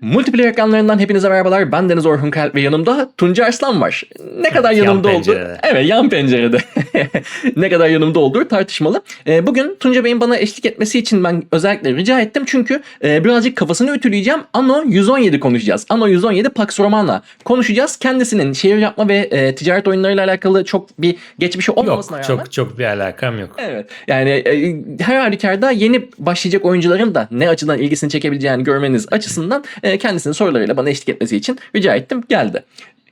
Multiplayer ekranlarından hepinize merhabalar. Ben Deniz Orhun Kalp ve yanımda Tunca Arslan var. Ne kadar Yan yanımda oldu? pencerede. Evet yan pencerede. ne kadar yanımda olduğu tartışmalı. Ee, bugün Tunca Bey'in bana eşlik etmesi için ben özellikle rica ettim. Çünkü e, birazcık kafasını ütüleyeceğim. Anno 117 konuşacağız. Anno 117 Pax Romana konuşacağız. Kendisinin şehir yapma ve e, ticaret oyunlarıyla alakalı çok bir geçmişi olmamasına Yok rağmen. çok çok bir alakam yok. Evet. Yani e, her halükarda yeni başlayacak oyuncuların da ne açıdan ilgisini çekebileceğini görmeniz açısından e, kendisinin sorularıyla bana eşlik etmesi için rica ettim. Geldi.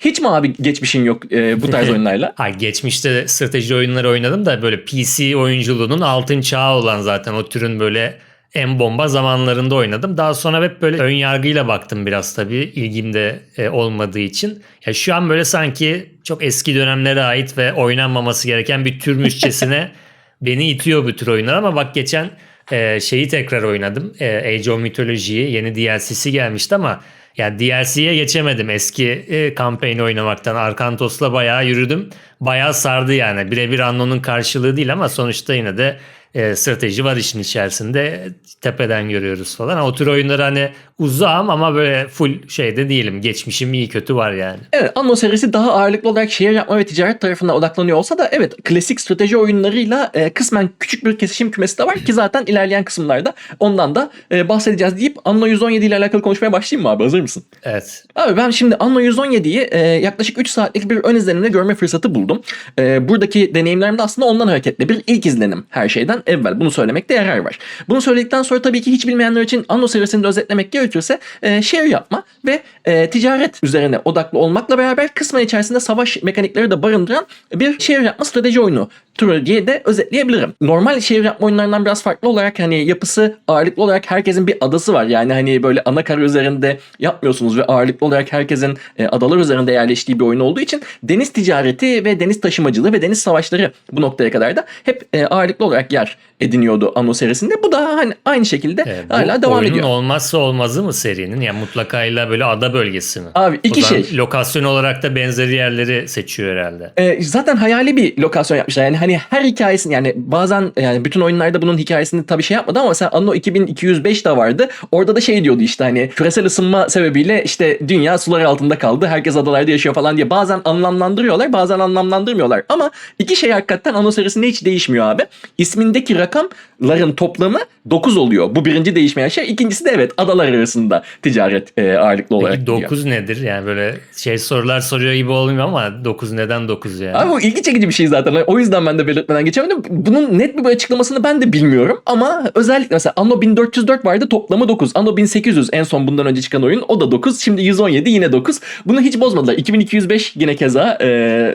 Hiç mi abi geçmişin yok e, bu tarz oyunlarla? Ha, geçmişte strateji oyunları oynadım da böyle PC oyunculuğunun altın çağı olan zaten o türün böyle en bomba zamanlarında oynadım. Daha sonra hep böyle ön yargıyla baktım biraz tabii ilgimde e, olmadığı için. Ya şu an böyle sanki çok eski dönemlere ait ve oynanmaması gereken bir türmüşçesine beni itiyor bu tür oyunlar ama bak geçen e, şeyi tekrar oynadım. E, Age of Mythology'yi yeni DLC'si gelmişti ama ya DLC'ye geçemedim eski e, kampanya oynamaktan. Arkantos'la bayağı yürüdüm. Bayağı sardı yani. Birebir Anno'nun karşılığı değil ama sonuçta yine de e, strateji var işin içerisinde. Tepeden görüyoruz falan. O tür oyunları hani uzağım ama böyle full şeyde değilim. Geçmişim iyi kötü var yani. Evet Anno serisi daha ağırlıklı olarak şehir yapma ve ticaret tarafına odaklanıyor olsa da evet klasik strateji oyunlarıyla e, kısmen küçük bir kesişim kümesi de var ki zaten ilerleyen kısımlarda ondan da e, bahsedeceğiz deyip Anno 117 ile alakalı konuşmaya başlayayım mı abi hazır mısın? Evet. Abi ben şimdi Anno 117'yi e, yaklaşık 3 saatlik bir ön izlenimde görme fırsatı buldum. E, buradaki deneyimlerim de aslında ondan hareketle bir ilk izlenim her şeyden evvel. Bunu söylemekte yarar var. Bunu söyledikten sonra tabii ki hiç bilmeyenler için Anno serisini de özetlemek gerekirse e, şehir yapma ve e, ticaret üzerine odaklı olmakla beraber kısmen içerisinde savaş mekanikleri de barındıran bir şehir yapma strateji oyunu türü diye de özetleyebilirim. Normal şehir yapma oyunlarından biraz farklı olarak hani yapısı ağırlıklı olarak herkesin bir adası var. Yani hani böyle ana kara üzerinde yapmıyorsunuz ve ağırlıklı olarak herkesin e, adalar üzerinde yerleştiği bir oyun olduğu için deniz ticareti ve deniz taşımacılığı ve deniz savaşları bu noktaya kadar da hep e, ağırlıklı olarak yer ediniyordu Anno serisinde. Bu da hani aynı şekilde E, bu hala devam oyunun ediyor. olmazsa olmazı mı serinin? Yani mutlakayla böyle ada bölgesi mi? Abi iki şey. Lokasyon olarak da benzeri yerleri seçiyor herhalde. Ee, zaten hayali bir lokasyon yapmışlar. Yani hani her hikayesini yani bazen yani bütün oyunlarda bunun hikayesini tabii şey yapmadı ama mesela Anno 2205 de vardı. Orada da şey diyordu işte hani küresel ısınma sebebiyle işte dünya sular altında kaldı. Herkes adalarda yaşıyor falan diye bazen anlamlandırıyorlar bazen anlamlandırmıyorlar. Ama iki şey hakikaten Anno serisinde hiç değişmiyor abi. İsmindeki rakamların toplamı 9 oluyor. Bu birinci değişmeyen şey. İkincisi de evet adalar arasında ticaret e, ağırlıklı olarak Peki gidiyor. 9 nedir? Yani böyle şey sorular soruyor gibi olmuyor ama 9 neden 9 yani? Abi bu ilgi çekici bir şey zaten. O yüzden ben de belirtmeden geçemedim. Bunun net bir açıklamasını ben de bilmiyorum. Ama özellikle mesela Anno 1404 vardı toplamı 9. Anno 1800 en son bundan önce çıkan oyun o da 9. Şimdi 117 yine 9. Bunu hiç bozmadılar. 2205 yine keza e,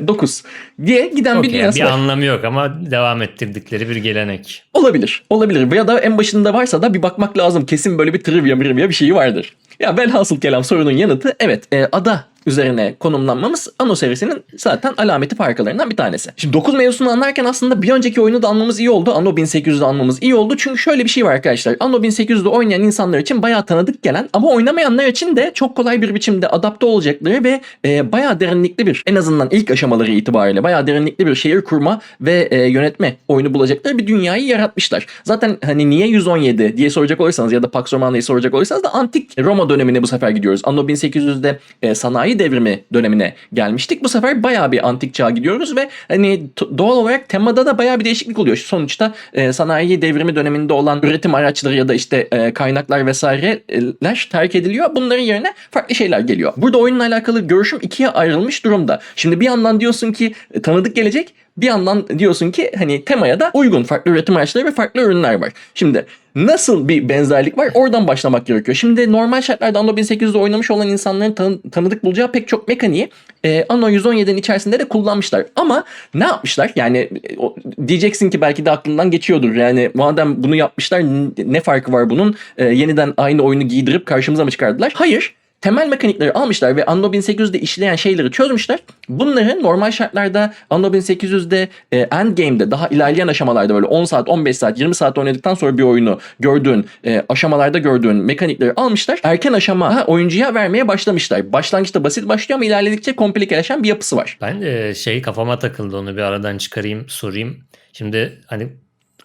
9 diye giden bir Okey, dünyası bir var. anlamı yok ama devam ettirdikleri bir gelenek. Olabilir. Olabilir. Ya da en başında varsa da bir bakmak lazım. Kesin böyle bir trivia trivia bir şeyi vardır. Ya velhasıl kelam sorunun yanıtı evet e, ada üzerine konumlanmamız Anno serisinin zaten alameti farkalarından bir tanesi. Şimdi 9 mevzusunu anlarken aslında bir önceki oyunu da almamız iyi oldu. Anno 1800'ü almamız iyi oldu. Çünkü şöyle bir şey var arkadaşlar. Anno 1800'de oynayan insanlar için bayağı tanıdık gelen ama oynamayanlar için de çok kolay bir biçimde adapte olacakları ve e, bayağı derinlikli bir en azından ilk aşamaları itibariyle bayağı derinlikli bir şehir kurma ve e, yönetme oyunu bulacakları bir dünyayı yaratmışlar. Zaten hani niye 117 diye soracak olursanız ya da Pax Romana'yı soracak olursanız da antik Roma dönemine bu sefer gidiyoruz. Anno 1800'de e, sanayi devrimi dönemine gelmiştik. Bu sefer bayağı bir antik çağa gidiyoruz ve hani doğal olarak temada da bayağı bir değişiklik oluyor. Sonuçta e, sanayi devrimi döneminde olan üretim araçları ya da işte e, kaynaklar vesaireler terk ediliyor. Bunların yerine farklı şeyler geliyor. Burada oyunla alakalı görüşüm ikiye ayrılmış durumda. Şimdi bir yandan diyorsun ki e, tanıdık gelecek. Bir yandan diyorsun ki hani temaya da uygun farklı üretim araçları ve farklı ürünler var. Şimdi nasıl bir benzerlik var oradan başlamak gerekiyor. Şimdi normal şartlarda Anno 1800'de oynamış olan insanların tan- tanıdık bulacağı pek çok mekaniği e, Anno 117'nin içerisinde de kullanmışlar. Ama ne yapmışlar? Yani o- diyeceksin ki belki de aklından geçiyordur. Yani madem bunu yapmışlar ne farkı var bunun? E, yeniden aynı oyunu giydirip karşımıza mı çıkardılar? Hayır temel mekanikleri almışlar ve Anno 1800'de işleyen şeyleri çözmüşler. Bunları normal şartlarda Anno 1800'de e, endgame'de daha ilerleyen aşamalarda böyle 10 saat, 15 saat, 20 saat oynadıktan sonra bir oyunu gördüğün e, aşamalarda gördüğün mekanikleri almışlar. Erken aşama oyuncuya vermeye başlamışlar. Başlangıçta basit başlıyor ama ilerledikçe komplikeleşen bir yapısı var. Ben de şey kafama takıldı onu bir aradan çıkarayım sorayım. Şimdi hani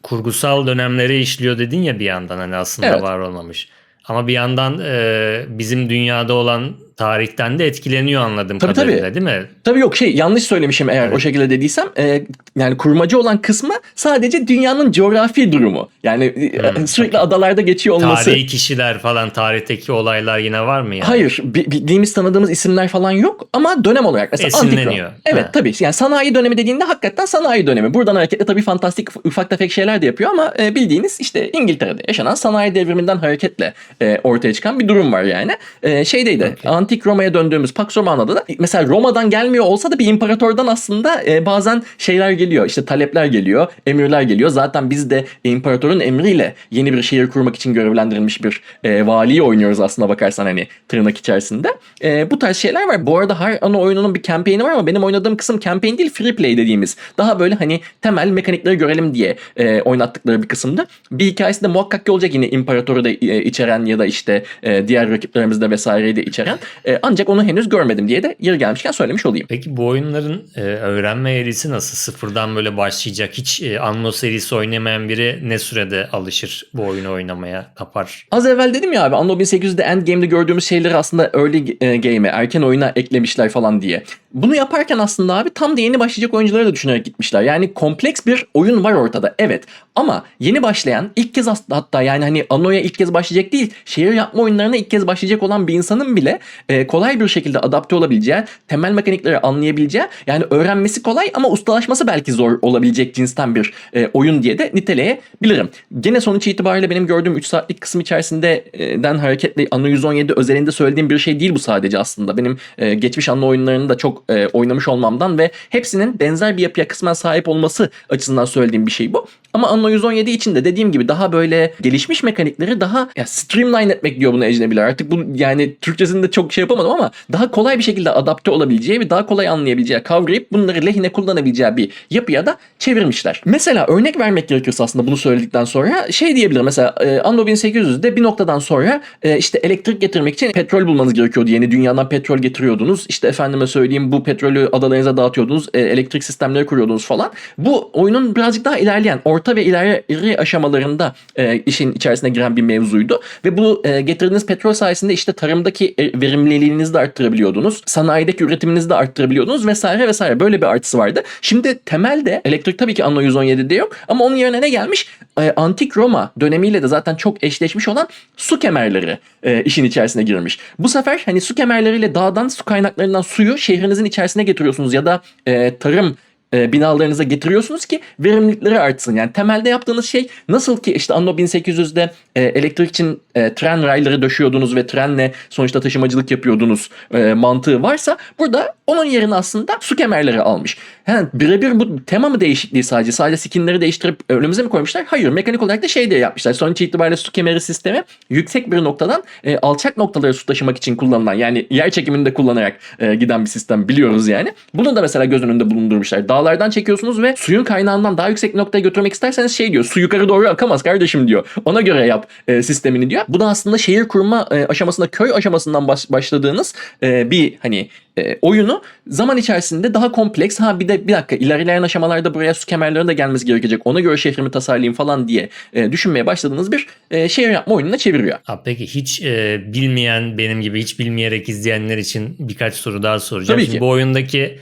kurgusal dönemleri işliyor dedin ya bir yandan hani aslında Evet. var olmamış. Ama bir yandan e, bizim dünyada olan tarihten de etkileniyor anladığım Tabii, kadarıyla tabii. değil mi? Tabii yok şey yanlış söylemişim eğer Evet. o şekilde dediysem. E, yani kurmacı olan kısmı sadece dünyanın coğrafi durumu. Yani e, Hmm, sürekli adalarda geçiyor olması. Tarihi kişiler falan tarihteki olaylar yine var mı yani? Hayır, bi- bildiğimiz tanıdığımız isimler falan yok ama dönem olarak mesela antik Esinleniyor. Roma. Evet Ha. tabii. Yani sanayi dönemi dediğinde hakikaten sanayi dönemi. Buradan hareketle tabii fantastik ufak tefek şeyler de yapıyor ama e, bildiğiniz işte İngiltere'de yaşanan sanayi devriminden hareketle e, ortaya çıkan bir durum var yani. E, şeydeydi. Okey. Antik Roma'ya döndüğümüz Pax Romana'da da mesela Roma'dan gelmiyor olsa da bir imparatordan aslında e, bazen şeyler geliyor. İşte talepler geliyor, emirler geliyor. Zaten biz de imparatorun emriyle yeni bir şehir kurmak için görevlendirilmiş bir e, valiyi oynuyoruz aslında bakarsan hani tırnak içerisinde. E, bu tarz şeyler var. Bu arada her ana oyununun bir campaign'i var ama benim oynadığım kısım campaign değil free play dediğimiz. Daha böyle hani temel mekanikleri görelim diye e, oynattıkları bir kısımdı. Bir hikayesi de muhakkak ki olacak yine imparatoru da e, içeren ya da işte e, diğer rakiplerimizi de vesaireyi de içeren. E, ancak onu henüz görmedim diye de yeri gelmişken söylemiş olayım. Peki bu oyunların e, öğrenme eğrisi nasıl? Sıfırdan böyle başlayacak hiç e, Anno serisi oynamayan biri ne sürede alışır bu oyunu oynamaya kapar? Az evvel dedim ya abi Anno 1800'de Endgame'de gördüğümüz şeyleri aslında early e, game'e, erken oyuna eklemişler falan diye. Bunu yaparken aslında abi tam da yeni başlayacak oyuncuları da düşünerek gitmişler. Yani kompleks bir oyun var ortada evet. Ama yeni başlayan ilk kez hatta yani hani Anno'ya ilk kez başlayacak değil şehir yapma oyunlarına ilk kez başlayacak olan bir insanın bile e, kolay bir şekilde adapte olabileceği, temel mekanikleri anlayabileceği yani öğrenmesi kolay ama ustalaşması belki zor olabilecek cinsten bir e, oyun diye de niteleyebilirim. Gene sonuç itibariyle benim gördüğüm 3 saatlik kısım içerisinde e, hareketle Anno 117 özelinde söylediğim bir şey değil bu sadece aslında. Benim e, geçmiş Anno oyunlarını da çok e, oynamış olmamdan ve hepsinin benzer bir yapıya kısmen sahip olması açısından söylediğim bir şey bu. Ama Anno 117 için de dediğim gibi daha böyle gelişmiş mekanikleri daha ya streamline etmek diyor bunu ecnebiler. Artık bu yani Türkçesinde çok şey yapamadım ama daha kolay bir şekilde adapte olabileceği ve daha kolay anlayabileceği, kavrayıp bunları lehine kullanabileceği bir yapıya da çevirmişler. Mesela örnek vermek gerekirse aslında bunu söyledikten sonra şey diyebilirim. Mesela e, Anno 1800'de bir noktadan sonra e, işte elektrik getirmek için petrol bulmanız gerekiyordu. Yeni dünyadan petrol getiriyordunuz. İşte efendime söyleyeyim bu petrolü adalarınıza dağıtıyordunuz. e, elektrik sistemleri kuruyordunuz falan. Bu oyunun birazcık daha ilerleyen, orta ve ileri aşamalarında e, işin içerisine giren bir mevzuydu. Ve bu e, getirdiğiniz petrol sayesinde işte tarımdaki e, verimliliğinizi de arttırabiliyordunuz. Sanayideki üretiminizi de arttırabiliyordunuz vesaire vesaire. Böyle bir artısı vardı. Şimdi temelde elektrik tabii ki Anno 117'de yok ama onun yerine ne gelmiş? E, Antik Roma dönemiyle de zaten çok eşleşmiş olan su kemerleri e, işin içerisine girmiş. Bu sefer hani su kemerleriyle dağdan su kaynaklarından suyu şehrinizin içerisine getiriyorsunuz ya da e, tarım e, binalarınıza getiriyorsunuz ki verimlilikleri artsın. Yani temelde yaptığınız şey nasıl ki işte Anno 1800'de e, elektrik için e, tren rayları döşüyordunuz ve trenle sonuçta taşımacılık yapıyordunuz e, mantığı varsa burada onun yerine aslında su kemerleri almış. Yani birebir bu tema mı değişikliği sadece? Sadece skinleri değiştirip önümüze mi koymuşlar? Hayır. Mekanik olarak da şey de yapmışlar. Sonuç itibariyle su kemeri sistemi yüksek bir noktadan e, alçak noktalara su taşımak için kullanılan yani yer çekimini de kullanarak e, giden bir sistem biliyoruz yani. Bunu da mesela göz önünde bulundurmuşlar. Dağlardan çekiyorsunuz ve suyun kaynağından daha yüksek noktaya götürmek isterseniz şey diyor. Su yukarı doğru akamaz kardeşim diyor. Ona göre yap e, sistemini diyor. Bu da aslında şehir kurma e, aşamasında köy aşamasından baş- başladığınız e, bir hani e, oyunu zaman içerisinde daha kompleks ha bir de bir dakika ilerleyen aşamalarda buraya su kemerlerinin de gelmesi gerekecek ona göre şehrimi tasarlayayım falan diye e, düşünmeye başladığınız bir e, şehir yapma oyununa çeviriyor. Ha, peki hiç e, bilmeyen benim gibi hiç bilmeyerek izleyenler için birkaç soru daha soracağım. Tabii Şimdi ki. bu oyundaki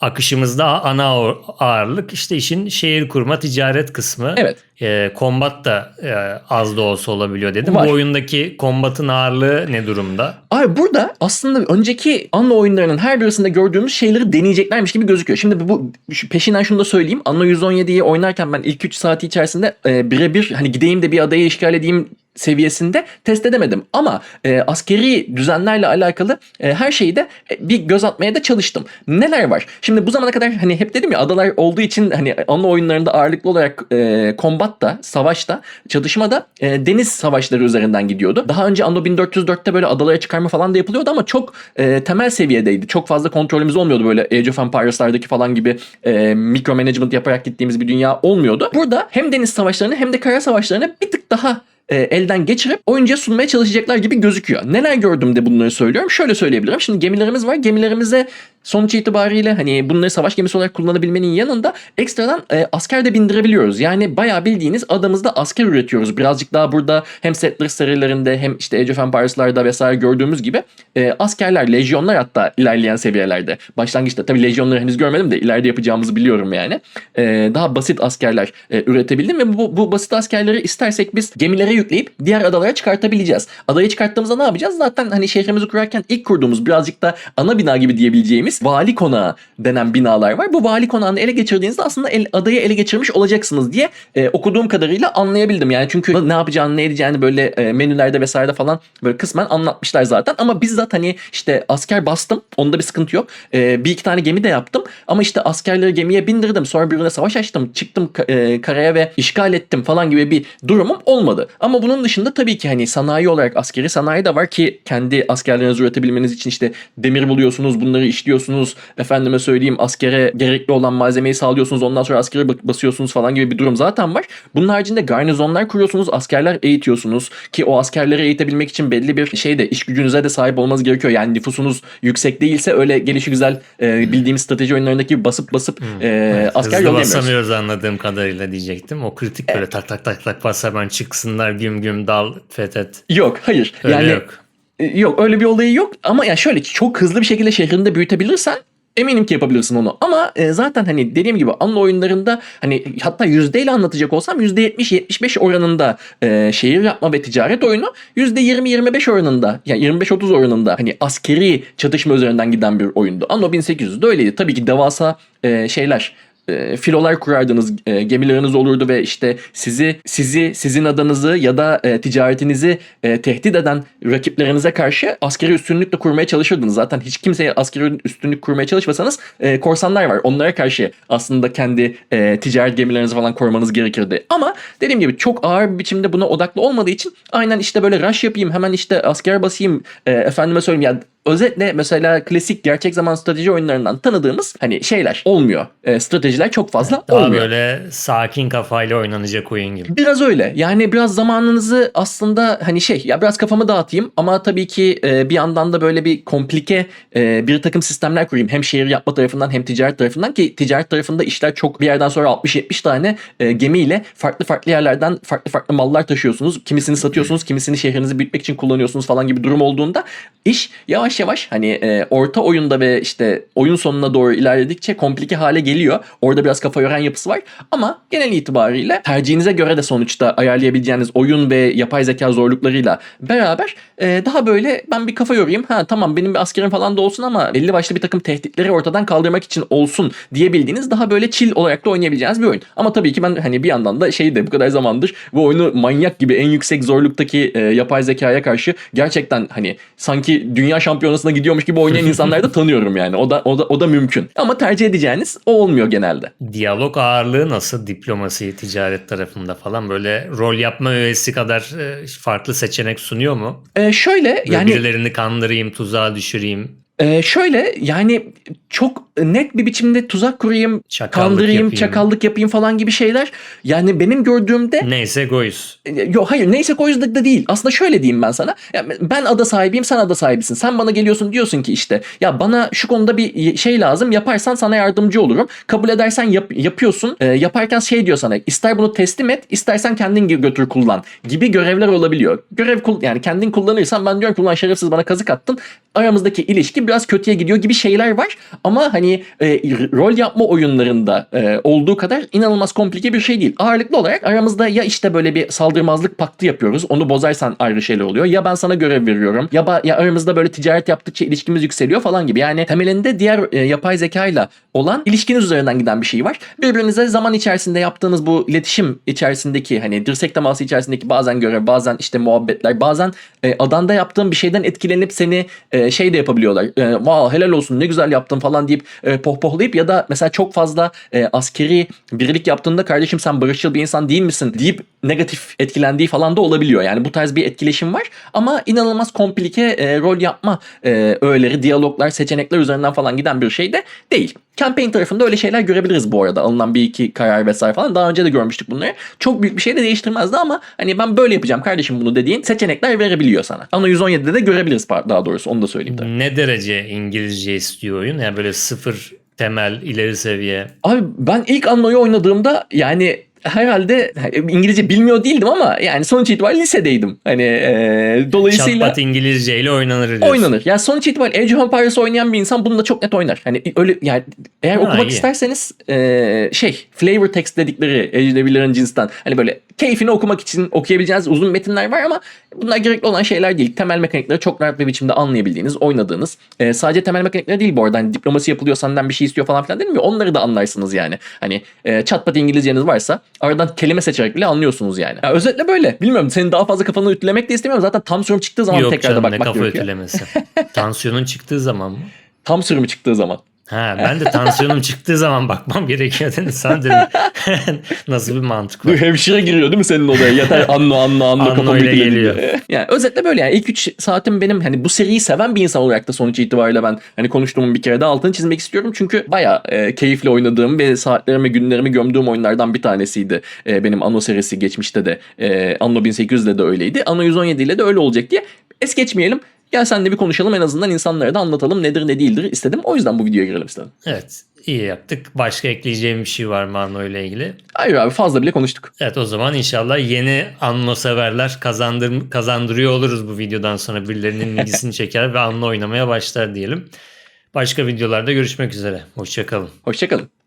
akışımızda ana ağır- ağırlık işte işin şehir kurma ticaret kısmı. Evet. E, kombat da e, az da olsa olabiliyor dedim. Var. Bu oyundaki kombatın ağırlığı ne durumda? Abi burada aslında önceki Anno oyunlarının her birisinde gördüğümüz şeyleri deneyeceklermiş gibi gözüküyor. Şimdi bu şu peşinden şunu da söyleyeyim. Anno 117'yi oynarken ben ilk 3 saati içerisinde e, birebir hani gideyim de bir adayı işgal edeyim seviyesinde test edemedim. Ama e, askeri düzenlerle alakalı e, her şeyi de e, bir göz atmaya da çalıştım. Neler var? Şimdi bu zamana kadar hani hep dedim ya adalar olduğu için hani Anno oyunlarında ağırlıklı olarak e, kombatta, savaşta, çatışmada e, deniz savaşları üzerinden gidiyordu. Daha önce Anno 1404'te böyle adalara çıkarma falan da yapılıyordu ama çok e, temel seviyedeydi. Çok fazla kontrolümüz olmuyordu böyle Age of Empires'lardaki falan gibi e, mikro management yaparak gittiğimiz bir dünya olmuyordu. Burada hem deniz savaşlarını hem de kara savaşlarını bir tık daha e, elden geçirip oyuncuya sunmaya çalışacaklar gibi gözüküyor. Neler gördüm de bunları söylüyorum. Şöyle söyleyebilirim. Şimdi gemilerimiz var. Gemilerimize sonuç itibariyle hani bunları savaş gemisi olarak kullanabilmenin yanında ekstradan e, asker de bindirebiliyoruz. Yani bayağı bildiğiniz adamızda asker üretiyoruz. Birazcık daha burada hem Settlers serilerinde hem işte Age of Empires'larda vesaire gördüğümüz gibi e, askerler, lejyonlar hatta ilerleyen seviyelerde. Başlangıçta tabii lejyonları henüz görmedim de ileride yapacağımızı biliyorum yani. E, daha basit askerler e, üretebildim ve bu, bu basit askerleri istersek biz gemilere yükleyip diğer adalara çıkartabileceğiz. Adayı çıkarttığımızda ne yapacağız? Zaten hani şehrimizi kurarken ilk kurduğumuz birazcık da ana bina gibi diyebileceğimiz vali konağı denen binalar var. Bu vali konağını ele geçirdiğinizde aslında el, adayı ele geçirmiş olacaksınız diye e, okuduğum kadarıyla anlayabildim. Yani çünkü ne yapacağını ne edeceğini böyle e, menülerde vesairede falan böyle kısmen anlatmışlar zaten. Ama bizzat hani işte asker bastım. Onda bir sıkıntı yok. E, bir iki tane gemi de yaptım. Ama işte askerleri gemiye bindirdim. Sonra birine savaş açtım. Çıktım e, karaya ve işgal ettim falan gibi bir durumum olmadı. Ama bunun dışında tabii ki hani sanayi olarak askeri sanayi de var ki kendi askerlerinizi üretebilmeniz için işte demir buluyorsunuz, bunları işliyorsunuz. Efendime söyleyeyim askere gerekli olan malzemeyi sağlıyorsunuz. Ondan sonra askere basıyorsunuz falan gibi bir durum zaten var. Bunun haricinde garnizonlar kuruyorsunuz, askerler eğitiyorsunuz ki o askerleri eğitebilmek için belli bir şeyde iş gücünüze de sahip olmanız gerekiyor. Yani nüfusunuz yüksek değilse öyle gelişi güzel e, bildiğimiz strateji oyunlarındaki basıp basıp e, asker yollayamıyoruz. basamıyoruz anladığım kadarıyla diyecektim. O kritik böyle tak tak tak tak bas hemen çıksınlar güm güm dal fethet. Yok hayır. Öyle yani yok. E, Yok öyle bir olayı yok ama ya şöyle ki çok hızlı bir şekilde şehrini de büyütebilirsen eminim ki yapabilirsin onu. Ama e, zaten hani dediğim gibi anla oyunlarında hani hatta yüzdeyle anlatacak olsam %70-75 oranında e, şehir yapma ve ticaret oyunu %20-25 oranında yani 25-30 oranında hani askeri çatışma üzerinden giden bir oyundu. Anno 1800'de öyleydi. Tabii ki devasa e, şeyler e, filolar kurardınız, e, gemileriniz olurdu ve işte sizi sizi sizin adanızı ya da e, ticaretinizi e, tehdit eden rakiplerinize karşı askeri üstünlükle kurmaya çalışırdınız. Zaten hiç kimseye askeri üstünlük kurmaya çalışmasanız e, korsanlar var. Onlara karşı aslında kendi e, ticaret gemilerinizi falan korumanız gerekirdi. Ama dediğim gibi çok ağır bir biçimde buna odaklı olmadığı için aynen işte böyle rush yapayım, hemen işte asker basayım, e, efendime söyleyeyim ya özetle mesela klasik gerçek zaman strateji oyunlarından tanıdığımız hani şeyler olmuyor. E, stratejiler çok fazla Daha olmuyor. böyle sakin kafayla oynanacak oyun gibi. Biraz öyle. Yani biraz zamanınızı aslında hani şey ya biraz kafamı dağıtayım ama tabii ki e, bir yandan da böyle bir komplike e, bir takım sistemler kurayım. Hem şehir yapma tarafından hem ticaret tarafından ki ticaret tarafında işler çok bir yerden sonra 60-70 tane e, gemiyle farklı farklı yerlerden farklı farklı mallar taşıyorsunuz. Kimisini satıyorsunuz, kimisini şehrinizi büyütmek için kullanıyorsunuz falan gibi durum olduğunda iş yavaş yavaş hani e, orta oyunda ve işte oyun sonuna doğru ilerledikçe komplike hale geliyor. Orada biraz kafa yoran yapısı var. Ama genel itibariyle tercihinize göre de sonuçta ayarlayabileceğiniz oyun ve yapay zeka zorluklarıyla beraber e, daha böyle ben bir kafa yorayım. Ha tamam benim bir askerim falan da olsun ama belli başlı bir takım tehditleri ortadan kaldırmak için olsun diyebildiğiniz daha böyle chill olarak da oynayabileceğiniz bir oyun. Ama tabii ki ben hani bir yandan da şey de bu kadar zamandır bu oyunu manyak gibi en yüksek zorluktaki e, yapay zekaya karşı gerçekten hani sanki dünya şampiyonasına gidiyormuş gibi oynayan insanları da tanıyorum yani. O da o da o da mümkün. Ama tercih edeceğiniz o olmuyor genelde. Diyalog ağırlığı nasıl diplomasi, ticaret tarafında falan böyle rol yapma öğesi kadar e, farklı seçenek sunuyor mu? E, şöyle Böyle yani birilerini kandırayım, tuzağa düşüreyim, e, şöyle yani çok net bir biçimde tuzak kurayım, çakallık kandırayım, yapayım. çakallık yapayım falan gibi şeyler. Yani benim gördüğümde Neyse egoist. Yok hayır neyse yüzden de değil. Aslında şöyle diyeyim ben sana. Ya ben ada sahibiyim sen ada sahibisin. Sen bana geliyorsun diyorsun ki işte ya bana şu konuda bir şey lazım yaparsan sana yardımcı olurum. Kabul edersen yap- yapıyorsun. Ee, yaparken şey diyor sana ister bunu teslim et istersen kendin götür kullan gibi görevler olabiliyor. Görev kul yani kendin kullanırsan ben diyorum ki ulan şerefsiz bana kazık attın. Aramızdaki ilişki biraz kötüye gidiyor gibi şeyler var. Ama hani e, rol yapma oyunlarında e, olduğu kadar inanılmaz komplike bir şey değil. Ağırlıklı olarak aramızda ya işte böyle bir saldırmazlık paktı yapıyoruz. Onu bozarsan ayrı şeyler oluyor. Ya ben sana görev veriyorum. Ya, ba- ya aramızda böyle ticaret yaptıkça ilişkimiz yükseliyor falan gibi. Yani temelinde diğer e, yapay zekayla olan ilişkiniz üzerinden giden bir şey var. Birbirinize zaman içerisinde yaptığınız bu iletişim içerisindeki hani dirsek teması içerisindeki bazen görev, bazen işte muhabbetler, bazen e, adanda yaptığın bir şeyden etkilenip seni e, şey de yapabiliyorlar. E, wow helal olsun ne güzel yaptın falan deyip e, pohpohlayıp ya da mesela çok fazla e, askeri birlik yaptığında kardeşim sen barışçıl bir insan değil misin deyip negatif etkilendiği falan da olabiliyor. Yani bu tarz bir etkileşim var ama inanılmaz komplike e, rol yapma e, öğeleri, diyaloglar, seçenekler üzerinden falan giden bir şey de değil. Campaign tarafında öyle şeyler görebiliriz bu arada. Alınan bir iki karar vesaire falan. Daha önce de görmüştük bunları. Çok büyük bir şey de değiştirmezdi ama hani ben böyle yapacağım kardeşim bunu dediğin seçenekler verebiliyor sana. Anno 117'de de görebiliriz daha doğrusu onu da söyleyeyim tabii. Ne derece İngilizce istiyor oyun? Yani böyle sıfır temel ileri seviye. Abi ben ilk Anno'yu oynadığımda yani herhalde İngilizce bilmiyor değildim ama yani sonuç itibariyle lisedeydim. Hani e, dolayısıyla Çatpat İngilizce ile oynanır diyorsun. oynanır. Yani sonuç itibariyle Age of Empires oynayan bir insan bunu da çok net oynar. Hani öyle yani eğer Ha, okumak iyi. isterseniz e, şey flavor text dedikleri ecnebilerin cinsten hani böyle keyfini okumak için okuyabileceğiniz uzun metinler var ama bunlar gerekli olan şeyler değil. Temel mekanikleri çok rahat bir biçimde anlayabildiğiniz, oynadığınız. E, sadece temel mekanikler değil bu arada. Hani diplomasi yapılıyor senden bir şey istiyor falan filan değil mi? Onları da anlarsınız yani. Hani e, çatpat İngilizceniz varsa aradan kelime seçerek bile anlıyorsunuz yani. Ya, özetle böyle. Bilmiyorum senin daha fazla kafanı ütülemek de istemiyorum. Zaten tam sürüm çıktığı zaman Yok tekrar da canım ne bakmak kafa gerekiyor. ötülemesi. Tansiyonun çıktığı zaman mı? Tam sürümü çıktığı zaman. Ha, ben de tansiyonum çıktığı zaman bakmam gerekiyor dedim. Sen dedim nasıl bir mantık var. hemşire giriyor değil mi senin odaya? Yeter anno anno anno Anno kafamı ile geliyor. diye. Yani özetle böyle yani ilk 3 saatim benim hani bu seriyi seven bir insan olarak da sonuç itibariyle ben hani konuştuğumun bir kere de altını çizmek istiyorum. Çünkü baya keyifli oynadığım ve saatlerimi günlerimi gömdüğüm oyunlardan bir tanesiydi. E, benim Anno serisi geçmişte de e, Anno 1800'de de öyleydi. Anno 117 ile de öyle olacak diye es geçmeyelim. Gel senle bir konuşalım en azından insanlara da anlatalım nedir ne değildir istedim. O yüzden bu videoya girelim istedim. Evet iyi yaptık. Başka ekleyeceğim bir şey var mı Anno ile ilgili? Hayır abi fazla bile konuştuk. Evet o zaman inşallah yeni Anno severler kazandır, kazandırıyor oluruz bu videodan sonra. Birilerinin ilgisini çeker ve Anno oynamaya başlar diyelim. Başka videolarda görüşmek üzere. Hoşçakalın. Hoşçakalın.